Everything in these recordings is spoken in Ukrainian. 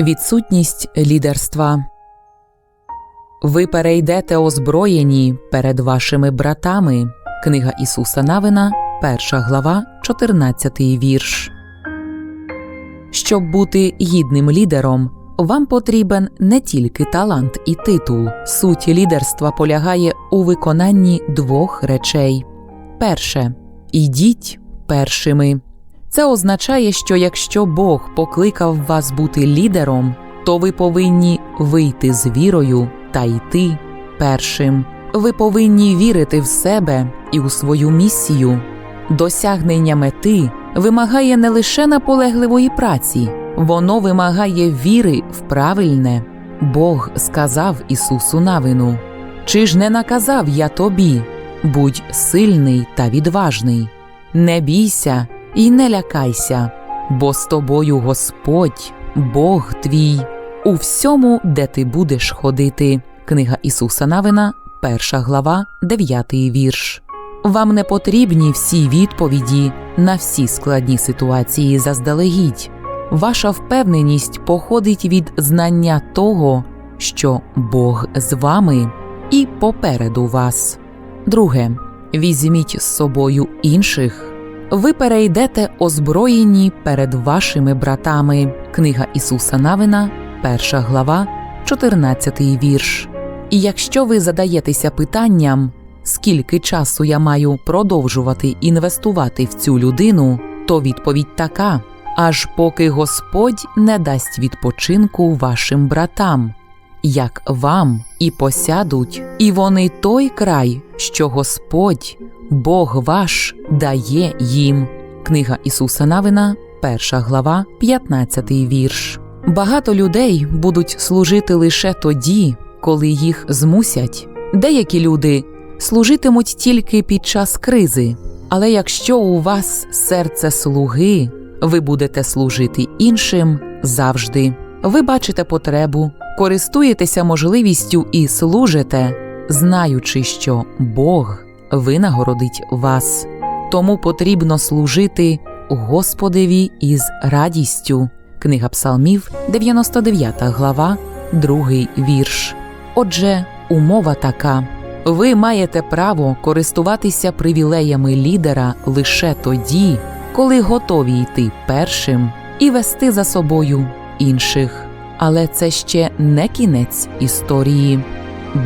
Відсутність лідерства. Ви перейдете озброєні перед вашими братами. Книга Ісуса Навина, 1 глава, 14 вірш. Щоб бути гідним лідером, вам потрібен не тільки талант і титул. Суть лідерства полягає у виконанні двох речей. Перше ідіть першими. Це означає, що якщо Бог покликав вас бути лідером, то ви повинні вийти з вірою та йти першим. Ви повинні вірити в себе і у свою місію. Досягнення мети вимагає не лише наполегливої праці, воно вимагає віри в правильне. Бог сказав Ісусу Навину: Чи ж не наказав я тобі? Будь сильний та відважний, не бійся і не лякайся, бо з тобою Господь, Бог твій, у всьому, де ти будеш ходити. Книга Ісуса Навина, 1 глава, 9 вірш. Вам не потрібні всі відповіді на всі складні ситуації заздалегідь. Ваша впевненість походить від знання того, що Бог з вами і попереду вас. Друге, візьміть з собою інших. Ви перейдете озброєні перед вашими братами. Книга Ісуса Навина, 1 глава, 14 вірш. І якщо ви задаєтеся питанням, скільки часу я маю продовжувати інвестувати в цю людину, то відповідь така: аж поки Господь не дасть відпочинку вашим братам, як вам і посядуть, і вони той край, що Господь, Бог ваш, дає їм. Книга Ісуса Навина, 1 глава, 15 вірш. Багато людей будуть служити лише тоді, коли їх змусять. Деякі люди служитимуть тільки під час кризи, але якщо у вас серце слуги, ви будете служити іншим завжди. Ви бачите потребу, користуєтеся можливістю і служите, знаючи, що Бог винагородить вас. Тому потрібно служити Господеві із радістю. Книга Псалмів, 99 глава, 2 вірш. Отже, умова така: ви маєте право користуватися привілеями лідера лише тоді, коли готові йти першим і вести за собою інших. Але це ще не кінець історії.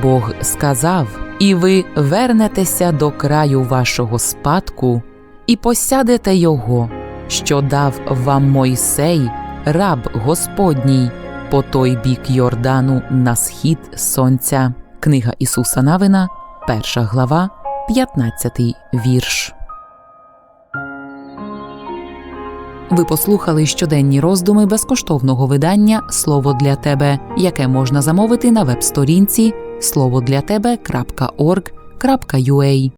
Бог сказав, і ви вернетеся до краю вашого спадку і посядете його, що дав вам Мойсей, раб Господній, по той бік Йордану на схід сонця. Книга Ісуса Навина, 1 глава, 15 вірш. Ви послухали щоденні роздуми безкоштовного видання Слово для тебе, яке можна замовити на веб-сторінці слово для тебе.орг.ua